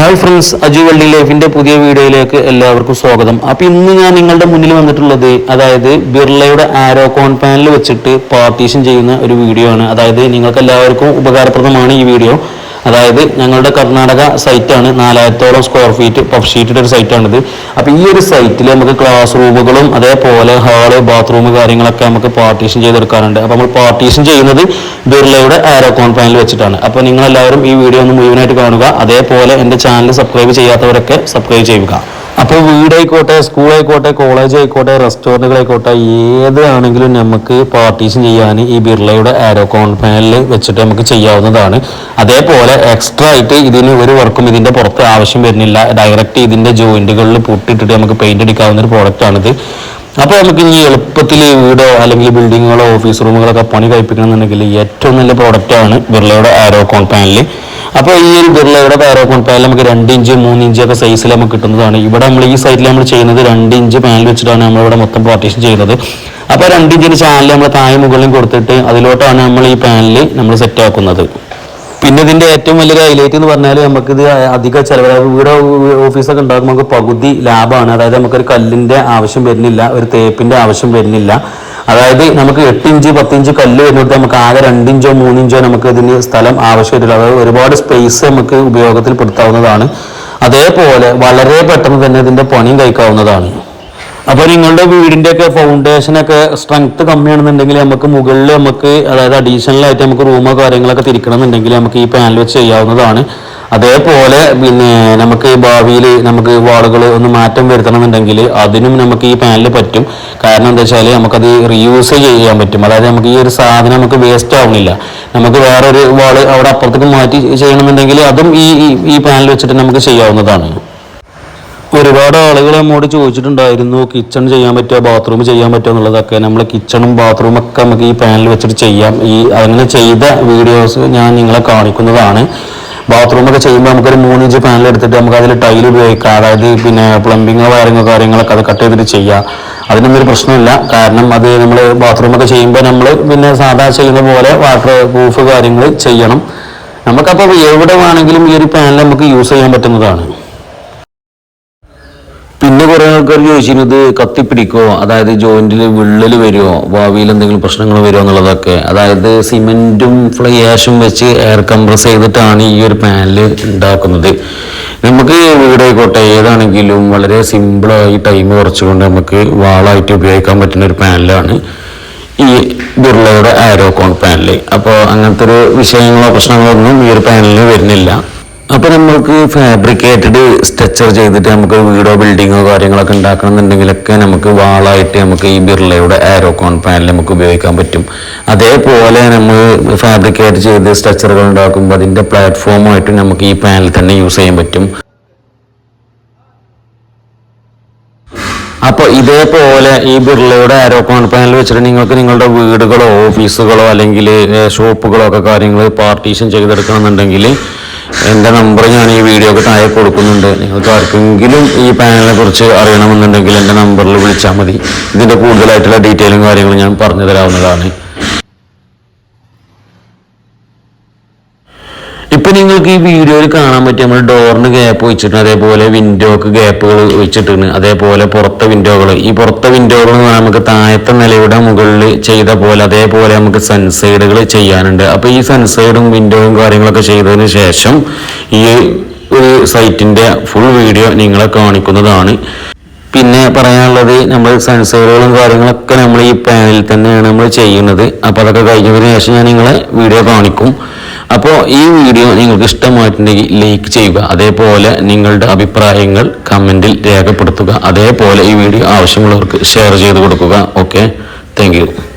Hi friends Aju വള്ളി ലൈഫിന്റെ പുതിയ വീഡിയോയിലേക്ക് എല്ലാവർക്കും സ്വാഗതം. അപ്പൊ ഇന്ന് ഞാൻ നിങ്ങളുടെ മുന്നിൽ വന്നിട്ടുള്ളത് അതായത് ബിർളയുടെ ആരോ കോൺ പാനൽ വെച്ചിട്ട് പാർട്ടീഷൻ ചെയ്യുന്ന ഒരു വീഡിയോ ആണ്. അതായത് നിങ്ങൾക്ക് എല്ലാവർക്കും ഉപകാരപ്രദമാണ് ഈ വീഡിയോ. അതായത് ഞങ്ങളുടെ കർണാടക സൈറ്റാണ് നാലായിരത്തോളം സ്ക്വയർ ഫീറ്റ് പഫ് ഷീറ്റഡ് ഒരു സൈറ്റാണിത് അപ്പോൾ ഈ ഒരു സൈറ്റിൽ നമുക്ക് ക്ലാസ് റൂമുകളും അതേപോലെ ഹാൾ ബാത്റൂം കാര്യങ്ങളൊക്കെ നമുക്ക് പാർട്ടീഷൻ ചെയ്തെടുക്കാറുണ്ട് അപ്പോൾ നമ്മൾ പാർട്ടീഷൻ ചെയ്യുന്നത് ബിർളയുടെ ആരോ കോൺ പാനൽ വെച്ചിട്ടാണ്. അപ്പോൾ നിങ്ങൾ എല്ലാവരും ഈ വീഡിയോ ഒന്ന് മുഴുവനായിട്ട് കാണുക. അതേപോലെ എന്റെ ചാനൽ സബ്സ്ക്രൈബ് ചെയ്യാത്തവരൊക്കെ സബ്സ്ക്രൈബ് ചെയ്യുക. അപ്പോൾ വീടായിക്കോട്ടെ സ്കൂളായിക്കോട്ടെ കോളേജ് ആയിക്കോട്ടെ റെസ്റ്റോറന്റുകളായിക്കോട്ടെ ഏതാണെങ്കിലും നമുക്ക് പാർട്ടീഷൻ ചെയ്യാൻ ഈ ബിർളയുടെ ആരോ കോൺ പാനലിൽ വെച്ചിട്ട് നമുക്ക് ചെയ്യാവുന്നതാണ്. അതേപോലെ എക്സ്ട്രാ ആയിട്ട് ഇതിന് ഒരു വർക്കും ഇതിന്റെ പുറത്ത് ആവശ്യം വരുന്നില്ല. ഡയറക്റ്റ് ഇതിന്റെ ജോയിന്റുകളിൽ പൊട്ടിട്ടിട്ട് നമുക്ക് പെയിന്റ് അടിക്കാവുന്ന ഒരു പ്രോഡക്റ്റാണിത് അപ്പോൾ നമുക്ക് ഇനി എളുപ്പത്തിൽ വീടോ അല്ലെങ്കിൽ ബിൽഡിങ്ങുകളോ ഓഫീസ് റൂമുകളൊക്കെ പണി കഴിപ്പിക്കണമെന്നുണ്ടെങ്കിൽ ഏറ്റവും നല്ല പ്രോഡക്റ്റാണ് ബിർളയുടെ ആരോ കോൺ പാനൽ അപ്പോൾ ഈ ഒരു ബിർളയുടെ ആരോ കോൺ പാനൽ നമുക്ക് രണ്ട് ഇഞ്ച് മൂന്ന് ഇഞ്ച് ഒക്കെ സൈസിൽ നമുക്ക് കിട്ടുന്നതാണ്. ഇവിടെ നമ്മൾ ഈ സൈഡിൽ നമ്മൾ ചെയ്യുന്നത് രണ്ട് ഇഞ്ച് പാനൽ വെച്ചിട്ടാണ് നമ്മളിവിടെ മൊത്തം പാർട്ടീഷൻ ചെയ്യുന്നത്. അപ്പോൾ രണ്ട് ഇഞ്ചിന്റെ ചാനൽ നമ്മൾ താഴെ മുകളിലും കൊടുത്തിട്ട് അതിലോട്ടാണ് നമ്മൾ ഈ പാനൽ നമ്മൾ സെറ്റ് ആക്കുന്നത്. പിന്നെ ഇതിന്റെ ഏറ്റവും വലിയൊരു ഹൈലൈറ്റ് എന്ന് പറഞ്ഞാൽ നമുക്ക് ഇത് അധിക ചെലവ് വീട് ഓഫീസൊക്കെ ഉണ്ടാകുമ്പോൾ നമുക്ക് പകുതി ലാഭമാണ്. അതായത് നമുക്കൊരു കല്ലിന്റെ ആവശ്യം വരുന്നില്ല ഒരു തേപ്പിന്റെ ആവശ്യം വരുന്നില്ല. അതായത് നമുക്ക് എട്ട് ഇഞ്ച് പത്ത് ഇഞ്ച് കല്ല് വരുന്നിടത്ത് നമുക്ക് ആകെ രണ്ടിഞ്ചോ മൂന്നിഞ്ചോ നമുക്ക് ഇതിന് സ്ഥലം ആവശ്യമില്ല അതായത് ഒരുപാട് സ്പേസ് നമുക്ക് ഉപയോഗത്തിൽ പെടുത്താവുന്നതാണ് അതേപോലെ വളരെ പെട്ടെന്ന് തന്നെ ഇതിന്റെ പണിയും കഴിക്കാവുന്നതാണ്. അപ്പോൾ നിങ്ങളുടെ ഫൗണ്ടേഷൻ ഒക്കെ സ്ട്രെങ്ത് കമ്മിയാണെന്നുണ്ടെങ്കിൽ നമുക്ക് മുകളിൽ നമുക്ക് അതായത് അഡീഷണൽ ആയിട്ട് നമുക്ക് റൂമോ കാര്യങ്ങളൊക്കെ തിരിക്കണമെന്നുണ്ടെങ്കിൽ നമുക്ക് ഈ പാനൽ വെച്ച് ചെയ്യാവുന്നതാണ്. അതേപോലെ പിന്നെ നമുക്ക് ഭാവിയിൽ നമുക്ക് വാളുകൾ ഒന്ന് മാറ്റം വരുത്തണമെന്നുണ്ടെങ്കിൽ അതിനും നമുക്ക് ഈ പാനൽ പറ്റും. കാരണം എന്താ വെച്ചാൽ നമുക്കത് റീയൂസ് ചെയ്യാൻ പറ്റും. അതായത് നമുക്ക് ഈ ഒരു സാധനം നമുക്ക് വേസ്റ്റ് ആവുന്നില്ല. നമുക്ക് വേറൊരു വാൾ അവിടെ അപ്പുറത്തേക്ക് മാറ്റി ചെയ്യണമെന്നുണ്ടെങ്കിൽ അതും ഈ ഈ- പാനൽ വെച്ചിട്ട് നമുക്ക് ചെയ്യാവുന്നതാണ്. ഒരുപാട് ആളുകൾ നമ്മോട് ചോദിച്ചിട്ടുണ്ടായിരുന്നു കിച്ചൺ ചെയ്യാൻ പറ്റുമോ ബാത്റൂം ചെയ്യാൻ പറ്റുമോ എന്നുള്ളതൊക്കെ. നമ്മൾ കിച്ചണും ബാത്റൂം ഒക്കെ നമുക്ക് ഈ പാനൽ വെച്ചിട്ട് ചെയ്യാം. ഈ അങ്ങനെ ചെയ്ത വീഡിയോസ് ഞാൻ നിങ്ങളെ കാണിക്കുന്നതാണ്. ബാത്റൂം ഒക്കെ ചെയ്യുമ്പോൾ നമുക്കൊരു മൂന്ന് ഇഞ്ച് പാനൽ എടുത്തിട്ട് നമുക്ക് അതിൽ ടൈൽ ഉപയോഗിക്കാം. അതായത് പിന്നെ പ്ലംബിങ്ങോ വയറിങ്ങോ കാര്യങ്ങളൊക്കെ അത് കട്ട് ചെയ്തിട്ട് ചെയ്യാം. അതിനൊന്നും ഒരു പ്രശ്നമില്ല. കാരണം അത് നമ്മൾ ബാത്റൂം ഒക്കെ ചെയ്യുമ്പോൾ നമ്മൾ പിന്നെ സാധാ ചെയ്യുന്ന പോലെ വാട്ടർ പ്രൂഫ് കാര്യങ്ങൾ ചെയ്യണം. നമുക്കപ്പോൾ എവിടെ വേണമെങ്കിലും ഈ ഒരു പാനൽ നമുക്ക് യൂസ് ചെയ്യാൻ പറ്റുന്നതാണ്. ആൾക്കാർ ചോദിച്ചിരുന്നത് കത്തിപ്പിടിക്കോ അതായത് ജോയിന്റിൽ വിള്ളൽ വരുമോ ഭാവിയിൽ എന്തെങ്കിലും പ്രശ്നങ്ങൾ വരുമോ എന്നുള്ളതൊക്കെ. അതായത് സിമെന്റും ഫ്ലൈ ആഷും വെച്ച് എയർ കംപ്രസ് ചെയ്തിട്ടാണ് ഈ ഒരു പാനൽ ഉണ്ടാക്കുന്നത്. നമുക്ക് വീടായിക്കോട്ടെ ഏതാണെങ്കിലും വളരെ സിമ്പിളായി ടൈം കുറച്ചുകൊണ്ട് നമുക്ക് വാളായിട്ട് ഉപയോഗിക്കാൻ പറ്റുന്ന ഒരു പാനലാണ് ഈ ബിർളയുടെ ആരോക്കോൺ പാനൽ അപ്പോൾ അങ്ങനത്തെ ഒരു വിഷയങ്ങളോ പ്രശ്നങ്ങളോ ഒന്നും ഈ ഒരു പാനലിൽ വരുന്നില്ല. അപ്പൊ നമ്മൾക്ക് ഫാബ്രിക്കേറ്റഡ് സ്ട്രക്ചർ ചെയ്തിട്ട് നമുക്ക് വീടോ ബിൽഡിങ്ങോ കാര്യങ്ങളൊക്കെ ഉണ്ടാക്കണമെന്നുണ്ടെങ്കിലൊക്കെ നമുക്ക് വാളായിട്ട് നമുക്ക് ഈ ബിർളയുടെ ആരോകോൺ പാനൽ നമുക്ക് ഉപയോഗിക്കാൻ പറ്റും. അതേപോലെ നമ്മൾ ഫാബ്രിക്കേറ്റ് ചെയ്ത് സ്ട്രക്ചറുകൾ ഉണ്ടാക്കുമ്പോൾ അതിന്റെ പ്ലാറ്റ്ഫോമായിട്ട് നമുക്ക് ഈ പാനൽ തന്നെ യൂസ് ചെയ്യാൻ പറ്റും. അപ്പോൾ ഇതേപോലെ ഈ ബിർളയുടെ കോൺ പാനൽ വെച്ചിട്ട് നിങ്ങൾക്ക് നിങ്ങളുടെ വീടുകളോ ഓഫീസുകളോ അല്ലെങ്കിൽ ഷോപ്പുകളോ ഒക്കെ കാര്യങ്ങൾ പാർട്ടീഷൻ ചെയ്തെടുക്കണമെന്നുണ്ടെങ്കിൽ എന്റെ നമ്പർ ഞാൻ ഈ വീഡിയോക്ക് താഴെ കൊടുക്കുന്നുണ്ട്. നിങ്ങൾക്ക് ആർക്കെങ്കിലും ഈ പാനലിനെ കുറിച്ച് അറിയണമെന്നുണ്ടെങ്കിൽ എന്റെ നമ്പറിൽ വിളിച്ചാൽ മതി. ഇതിന്റെ കൂടുതലായിട്ടുള്ള ഡീറ്റെയിലും കാര്യങ്ങളും ഞാൻ പറഞ്ഞു തരാവുന്നതാണ് ഇപ്പൊ നിങ്ങൾക്ക് ഈ വീഡിയോയിൽ കാണാൻ പറ്റും നമ്മൾ ഡോറിന് ഗ്യാപ്പ് വെച്ചിട്ടുണ്ട്. അതേപോലെ വിൻഡോക്ക് ഗ്യാപ്പുകൾ വെച്ചിട്ടുണ്ട്. അതേപോലെ പുറത്തെ വിൻഡോകൾ ഈ പുറത്തെ വിൻഡോകൾ നമുക്ക് താഴത്തെ നിലയുടെ മുകളിൽ ചെയ്ത പോലെ അതേപോലെ നമുക്ക് സൺസൈഡുകൾ ചെയ്യാനുണ്ട്. അപ്പൊ ഈ സൺസൈഡും വിൻഡോയും കാര്യങ്ങളൊക്കെ ചെയ്തതിന് ശേഷം ഈ ഒരു സൈറ്റിന്റെ ഫുൾ വീഡിയോ നിങ്ങളെ കാണിക്കുന്നതാണ്. പിന്നെ പറയാനുള്ളത് നമ്മൾ സെൻസറുകളും കാര്യങ്ങളൊക്കെ നമ്മൾ ഈ പാനിൽ തന്നെയാണ് നമ്മൾ ചെയ്യുന്നത്. അപ്പോൾ അതൊക്കെ കഴിഞ്ഞതിന് ശേഷം ഞാൻ നിങ്ങളെ വീഡിയോ കാണിക്കും. അപ്പോൾ ഈ വീഡിയോ നിങ്ങൾക്ക് ഇഷ്ടമായിട്ടുണ്ടെങ്കിൽ ലൈക്ക് ചെയ്യുക. അതേപോലെ നിങ്ങളുടെ അഭിപ്രായങ്ങൾ കമന്റിൽ രേഖപ്പെടുത്തുക. അതേപോലെ ഈ വീഡിയോ ആവശ്യമുള്ളവർക്ക് ഷെയർ ചെയ്ത് കൊടുക്കുക. Okay thank